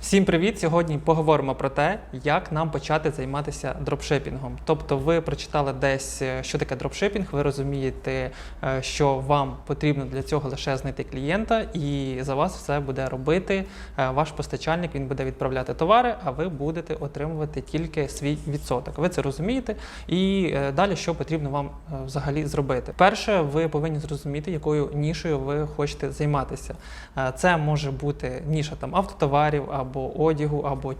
Всім привіт! Сьогодні поговоримо про те, як нам почати займатися дропшипінгом. Тобто, ви прочитали десь, е, що таке дропшипінг, ви розумієте, е, що вам потрібно для цього лише знайти клієнта, і за вас все буде робити е, ваш постачальник. Він буде відправляти товари, а ви будете отримувати тільки свій відсоток. Ви це розумієте. І далі що потрібно вам взагалі зробити? Перше, ви повинні зрозуміти, якою нішою ви хочете займатися. Це може бути ніша там автотоварів або одягу, або.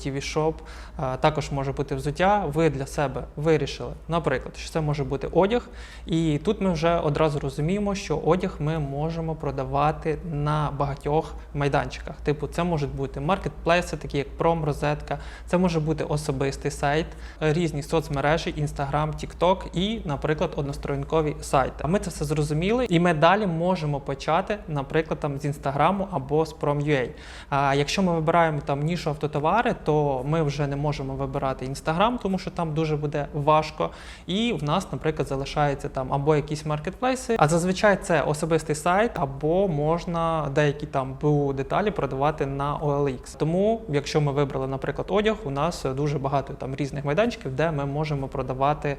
Е, Також може бути взуття. Ви для себе вирішили, наприклад, що це може бути одяг. І тут ми вже одразу розуміємо, що одяг ми можемо продавати на багатьох майданчиках. Типу, це можуть бути маркетплейси, такі як Пром, Розетка, це може бути особистий сайт, різні соцмережі, Instagram, TikTok і, наприклад, односторінкові сайти. А ми це все зрозуміли, і ми далі можемо почати, наприклад, там з Інстаграму або з Prom.ua. А якщо ми вибираємо там нішу автотовари, то ми вже не можемо вибирати Інстаграм, тому що там дуже буде важко. І в нас, наприклад, залишається там або якісь маркетплейси, а зазвичай це особистий сайт, або можна деякі там БУ деталі продавати на OLX. Тому, якщо ми вибрали, наприклад, одяг, у нас дуже багато там різних майданчиків, де ми можемо продавати е,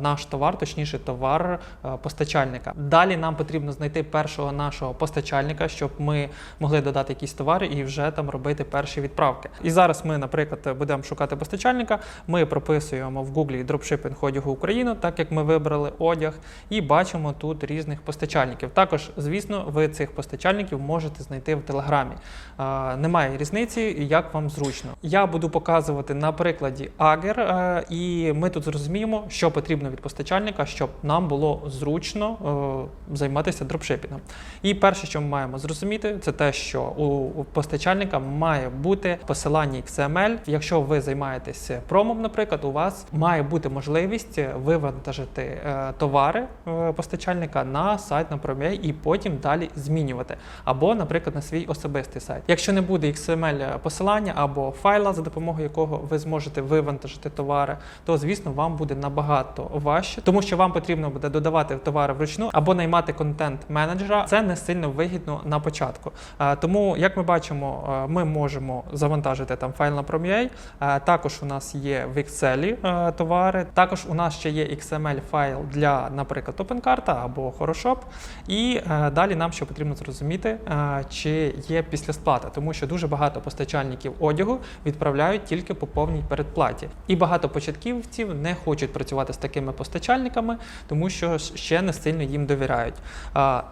наш товар, точніше, товар е, постачальника. Далі нам потрібно знайти першого нашого постачальника, щоб ми могли додати якісь товари і вже там робити перші відправки. І зараз ми, наприклад, будемо шукати постачальника. Ми прописуємо в Google дропшипінг одягу Україну, так як ми вибрали одяг, і бачимо тут різних постачальників. Також, звісно, ви цих постачальників можете знайти в Телеграмі. Е, Немає різниці, як вам зручно. Я буду показувати на прикладі Агер, е, і ми тут зрозуміємо, що потрібно від постачальника, щоб нам було зручно е, займатися дропшипінгом. І перше, що ми маємо зрозуміти, це те, що у постачальника має бути посилання XML. Якщо ви займаєтесь промом, наприклад, у вас має бути можливість вивантажити е, товари е, постачальника на сайт на Prom.ua і потім далі змінювати. Або, наприклад, на свій особистий сайт. Якщо не буде XML посилання або файла, за допомогою якого ви зможете вивантажити товари, то звісно вам буде набагато важче, тому що вам потрібно буде додавати товари вручну або наймати контент-менеджера. Це не сильно вигідно на початку. Е, Тому, як ми бачимо, ми можемо завантажити там файл на Prom.ua. Е, Також у нас є в Excel е, товари. Також у нас ще є XML файл для, наприклад, OpenCart або Хорошоп. І е, далі нам ще потрібно зрозуміти, чи є післясплата, тому що дуже багато постачальників одягу відправляють тільки по повній передплаті. І багато початківців не хочуть працювати з такими постачальниками, тому що ще не сильно їм довіряють.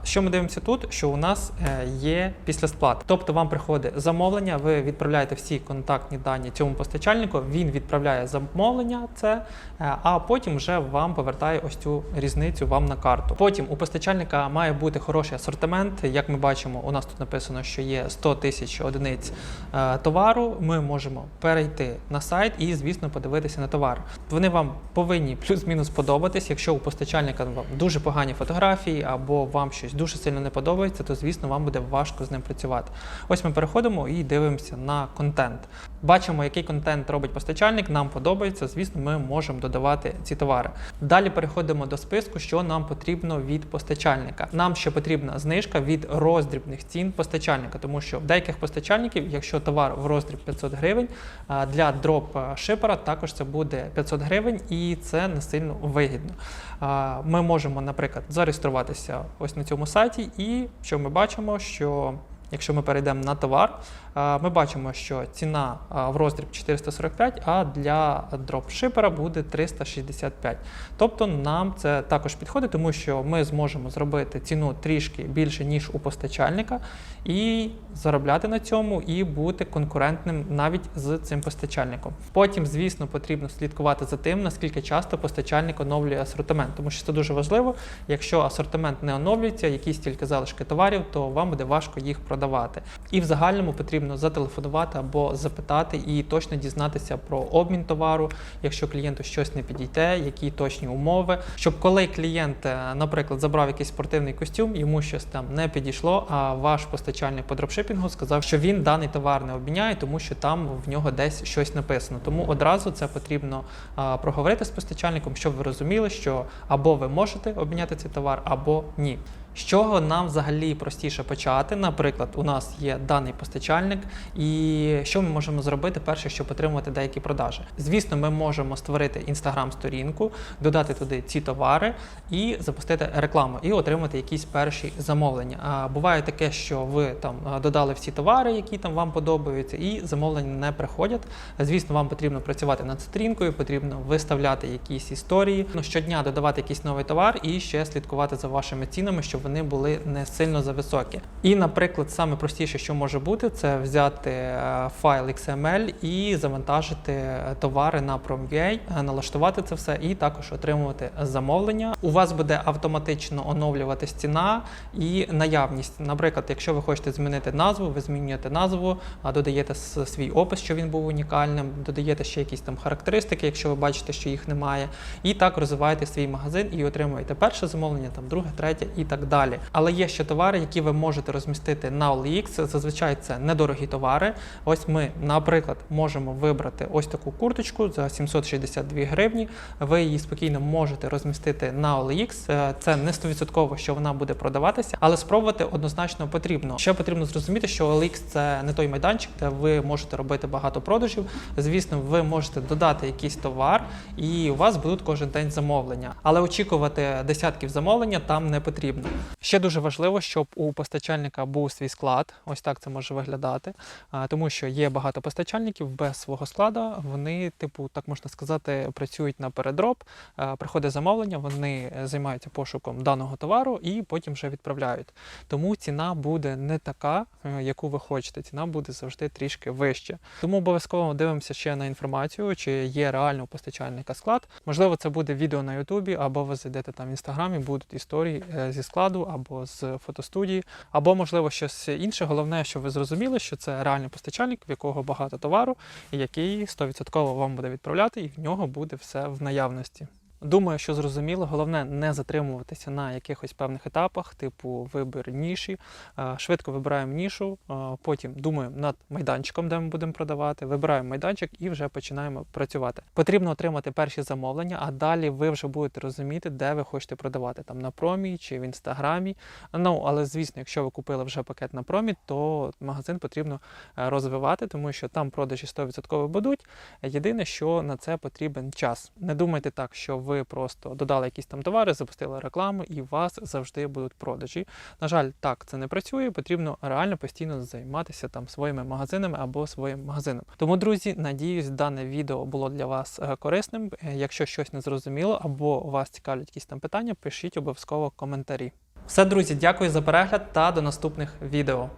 Що ми дивимося тут? Що у нас є післясплата. Тобто вам приходить замовлення, ви відправляєте всі контактні дані цьому постачальнику, він відправляє замовлення, це, е, а потім вже вам повертає ось цю різницю вам на карту. Потім у постачальника має бути хороший асортимент. Як ми бачимо, у нас тут написано, що є 100 тисяч одиниць е, товару. Ми можемо перейти на сайт і, звісно, подивитися на товар. Вони вам повинні плюс-мінус подобатись. Якщо у постачальника вам дуже погані фотографії або вам щось дуже сильно не подобається, то звісно вам буде важко з ним працювати. Ось ми переходимо і дивимося на контент. Бачимо, який контент робить постачальник. Нам подобається. Звісно, ми можемо додавати ці товари. Далі переходимо до списку, що нам потрібно від постачальника. Нам ще потрібна знижка від роздрібних цін постачальника, тому що в деяких постачальників, якщо товар в роздріб 500 гривень, для дроп-шипера також це буде 500 гривень, і це не сильно вигідно. Ми можемо, наприклад, зареєструватися ось на цьому сайті, і що ми бачимо, що Якщо ми перейдемо на товар, ми бачимо, що ціна в роздріб 445, а для дропшипера буде 365. Тобто нам це також підходить, тому що ми зможемо зробити ціну трішки більше, ніж у постачальника, і заробляти на цьому, і бути конкурентним навіть з цим постачальником. Потім, звісно, потрібно слідкувати за тим, наскільки часто постачальник оновлює асортимент, тому що це дуже важливо. Якщо асортимент не оновлюється, якісь тільки залишки товарів, то вам буде важко їх продавати. І в загальному потрібно зателефонувати або запитати і точно дізнатися про обмін товару, якщо клієнту щось не підійде, які точні умови, щоб коли клієнт, е, наприклад, забрав якийсь спортивний костюм, йому щось там не підійшло, а ваш постачальник по дропшипінгу сказав, що він даний товар не обміняє, тому що там в нього десь щось написано. Тому одразу це потрібно проговорити з постачальником, щоб ви розуміли, що або ви можете обміняти цей товар, або ні. З чого нам взагалі простіше почати? Наприклад, у нас є даний постачальник, і що ми можемо зробити перше, щоб отримувати деякі продажі? Звісно, ми можемо створити інстаграм-сторінку, додати туди ці товари і запустити рекламу, і отримати якісь перші замовлення. А буває таке, що ви там додали всі товари, які там вам подобаються, і замовлення не приходять. Звісно, вам потрібно працювати над сторінкою, потрібно виставляти якісь історії, ну щодня додавати якийсь новий товар і ще слідкувати за вашими цінами, щоб вони були не сильно зависокі. І, наприклад, саме простіше, що може бути, це взяти е, файл XML і завантажити е, товари на Prom.ua, е, налаштувати це все і також отримувати замовлення. У вас буде автоматично оновлюватись ціна і наявність. Наприклад, якщо ви хочете змінити назву, ви змінюєте назву, додаєте свій опис, що він був унікальним, додаєте ще якісь там характеристики, якщо ви бачите, що їх немає, і так розвиваєте свій магазин і отримуєте перше замовлення, там друге, третє і так далі. Але є ще товари, які ви можете розмістити на OLX. Зазвичай це недорогі товари. Ось ми, наприклад, можемо вибрати ось таку курточку за 762 гривні. Ви її спокійно можете розмістити на OLX. Е, Це не 100% що вона буде продаватися, але спробувати однозначно потрібно. Ще потрібно зрозуміти, що OLX – це не той майданчик, де ви можете робити багато продажів. Звісно, ви можете додати якийсь товар, і у вас будуть кожен день замовлення. Але очікувати десятків замовлення там не потрібно. Ще дуже важливо, щоб у постачальника був свій склад. Ось так це може виглядати. Тому що є багато постачальників без свого складу. Вони, типу, так можна сказати, працюють на передроб. Приходить замовлення, вони займаються пошуком даного товару і потім вже відправляють. Тому ціна буде не така, е, яку ви хочете. Ціна буде завжди трішки вища. Тому обов'язково дивимося ще на інформацію, чи є реально у постачальника склад. Можливо, це буде відео на Ютубі, або ви зайдете там в інстаграмі, будуть історії е, зі складу або з фотостудії, або можливо щось інше. Головне, щоб ви зрозуміли, що це реальний постачальник, в якого багато товару, який 100% вам буде відправляти, і в нього буде все в наявності. Думаю, що зрозуміло. Головне не затримуватися на якихось певних етапах, типу вибір ніші. Е, Швидко вибираємо нішу, е, потім думаємо над майданчиком, де ми будемо продавати. Вибираємо майданчик і вже починаємо працювати. Потрібно отримати перші замовлення, а далі ви вже будете розуміти, де ви хочете продавати там на промі чи в інстаграмі. Ну але звісно, якщо ви купили вже пакет на промі, то магазин потрібно е, розвивати, тому що там продажі 100% будуть. Єдине, що на це потрібен час. Не думайте так, що ви просто додали якісь там товари, запустили рекламу, і у вас завжди будуть продажі. На жаль, так це не працює. Потрібно реально постійно займатися там своїми магазинами або своїм магазином. Тому, друзі, надіюсь, дане відео було для вас е, корисним. Е, Якщо щось не зрозуміло або вас цікавлять якісь там питання, пишіть обов'язково коментарі. Все, друзі, дякую за перегляд та до наступних відео.